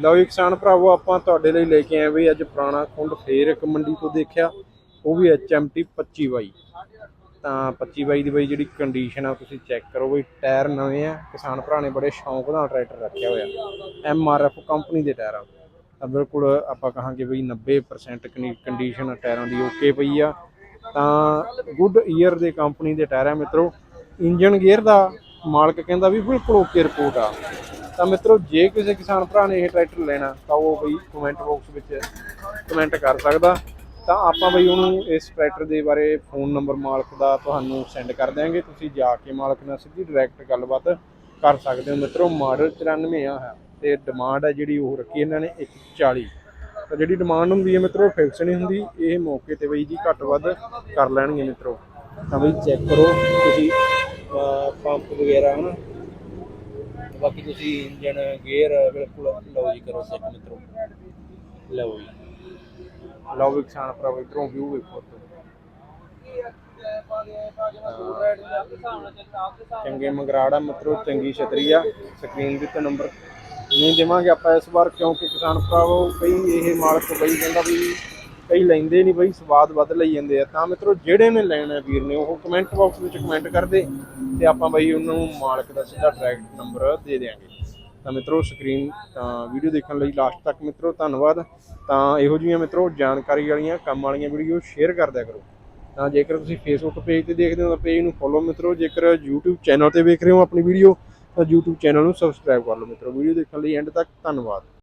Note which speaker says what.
Speaker 1: ਲਓ ਜੀ ਕਿਸਾਨ ਭਰਾਵੋ, ਆਪਾਂ ਤੁਹਾਡੇ ਲਈ ਲੈ ਕੇ ਆਏ ਬਈ ਅੱਜ ਪੁਰਾਣਾ ਖੁੰਡ, ਫੇਰ ਇੱਕ ਮੰਡੀ ਤੋਂ ਦੇਖਿਆ, ਉਹ ਵੀ HMT 25 ਬਾਈ। ਤਾਂ 25 ਬਾਈ ਦੀ ਬਈ ਜਿਹੜੀ ਕੰਡੀਸ਼ਨ ਆ, ਤੁਸੀਂ ਚੈੱਕ ਕਰੋ ਬਈ, ਟਾਇਰ ਨਵੇਂ ਆ, ਕਿਸਾਨ ਭਰਾ ਨੇ ਬੜੇ ਸ਼ੌਂਕ ਨਾਲ ਟਰੈਕਟਰ ਰੱਖਿਆ ਹੋਇਆ। MRF ਕੰਪਨੀ ਦੇ ਟਾਇਰ ਆ। ਤਾਂ ਬਿਲਕੁਲ ਆਪਾਂ ਕਹਾਂਗੇ ਬਈ 90% ਕੰਡੀਸ਼ਨ ਟਾਇਰਾਂ ਦੀ ਓਕੇ ਪਈ ਆ। ਤਾਂ ਗੁੱਡ ਈਅਰ ਦੇ ਕੰਪਨੀ ਦੇ ਟਾਇਰ ਆ ਮਿੱਤਰੋ। ਇੰਜਨ ਗੇਅਰ ਦਾ ਮਾਲਕ ਕਹਿੰਦਾ ਵੀ ਬਿਲਕੁਲ ਓਕੇ ਰਿਪੋਰਟ ਆ। ਤਾਂ ਮਿੱਤਰੋ, ਜੇ ਕਿਸੇ ਕਿਸਾਨ ਭਰਾ ਨੇ ਇਹ ਟਰੈਕਟਰ ਲੈਣਾ, ਤਾਂ ਉਹ ਬਈ ਕਮੈਂਟ ਬਾਕਸ ਵਿੱਚ ਕਮੈਂਟ ਕਰ ਸਕਦਾ। ਤਾਂ ਆਪਾਂ ਬਈ ਉਹਨੂੰ ਇਸ ਟਰੈਕਟਰ ਦੇ ਬਾਰੇ ਫੋਨ ਨੰਬਰ ਮਾਲਕ ਦਾ ਤੁਹਾਨੂੰ ਸੈਂਡ ਕਰ ਦਿਆਂਗੇ। ਤੁਸੀਂ ਜਾ ਕੇ ਮਾਲਕ ਨਾਲ ਸਿੱਧੀ ਡਾਇਰੈਕਟ ਗੱਲਬਾਤ ਕਰ ਸਕਦੇ ਹੋ। ਮਿੱਤਰੋ, ਮਾਡਲ 94 ਆ ਹੈ ਤੇ ਡਿਮਾਂਡ ਹੈ ਜਿਹੜੀ ਉਹ ਰੱਖੀ ਇਹਨਾਂ ਨੇ 140 ਤਾਂ ਜਿਹੜੀ ਡਿਮਾਂਡ ਹੁੰਦੀ ਹੈ ਮਿੱਤਰੋ ਫਿਕਸ ਨਹੀਂ ਹੁੰਦੀ। ਇਹ ਮੌਕੇ ਤੇ ਬਈ ਜੀ ਘੱਟ ਵੱਧ ਕਰ ਲੈਣਗੇ ਮਿੱਤਰੋ। ਤਾਂ ਬਈ ਚੈੱਕ ਕਰੋ, ਤੁਸੀਂ ਪੰਪ ਵਗੈਰਾ, ਹਨਾ? ਬਾਕੀ ਤੁਸੀਂ ਇੰਜਨ ਗੇਅਰ ਬਿਲਕੁਲ ਲਓ ਜੀ ਕਰੋ ਚੈੱਕ ਮਿੱਤਰੋ। ਲਓ ਜੀ। ਲਓ ਵੀ ਕਿਸਾਨ ਭਰਾ ਇਧਰੋਂ ਵਿਊ ਵੇਖੋ ਚੰਗੇ ਮੰਗਰਾੜਾ ਮਿੱਤਰੋ, ਚੰਗੀ ਛਤਰੀ ਆ। ਸਕਰੀਨ ਦੇ ਉੱਤੇ ਨੰਬਰ ਨਹੀਂ ਦੇਵਾਂਗੇ ਆਪਾਂ ਇਸ ਵਾਰ, ਕਿਉਂਕਿ ਕਿਸਾਨ ਭਰਾਵੋ ਕਈ ਇਹ ਮਾਲਕ ਬਈ ਕਹਿੰਦਾ ਵੀ ਕਈ ਲੈਂਦੇ ਨਹੀਂ ਬਈ, ਸਵਾਦ ਵੱਧ ਲਈ ਜਾਂਦੇ ਆ। ਤਾਂ ਮਿੱਤਰੋ, ਜਿਹੜੇ ਨੇ ਲੈਣਾ ਵੀਰ ਨੇ, ਉਹ ਕਮੈਂਟ ਬਾਕਸ ਵਿੱਚ ਕਮੈਂਟ ਕਰਦੇ ਤੇ ਆਪਾਂ ਬਈ ਉਹਨਾਂ ਨੂੰ ਮਾਲਕ ਦਾ ਸਿੱਧਾ ਡਾਇਰੈਕਟ ਨੰਬਰ ਦੇ ਦੇਵਾਂਗੇ ਤਾਂ ਮਿੱਤਰੋ ਸਕਰੀਨ ਤਾਂ ਵੀਡੀਓ ਦੇਖਣ ਲਈ ਲਾਸਟ ਤੱਕ ਮਿੱਤਰੋ, ਧੰਨਵਾਦ। ਤਾਂ ਇਹੋ ਜਿਹੀਆਂ ਮਿੱਤਰੋ, ਜਾਣਕਾਰੀ ਵਾਲੀਆਂ, ਕੰਮ ਵਾਲੀਆਂ ਵੀਡੀਓ ਸ਼ੇਅਰ ਕਰ ਦਿਆ ਕਰੋ। ਤਾਂ ਜੇਕਰ ਤੁਸੀਂ ਫੇਸਬੁੱਕ ਪੇਜ ਤੇ ਦੇਖਦੇ ਹੋ, ਤਾਂ ਪੇਜ ਨੂੰ ਫੋਲੋ ਮਿੱਤਰੋ। ਜੇਕਰ YouTube ਚੈਨਲ ਤੇ ਵੇਖ ਰਹੇ ਹੋ ਆਪਣੀ ਵੀਡੀਓ ਤਾਂ YouTube ਚੈਨਲ ਨੂੰ ਸਬਸਕ੍ਰਾਈਬ ਕਰ ਲਓ ਮਿੱਤਰੋ। ਵੀਡੀਓ ਦੇਖਣ ਲਈ ਐਂਡ ਤੱਕ ਧੰਨਵਾਦ।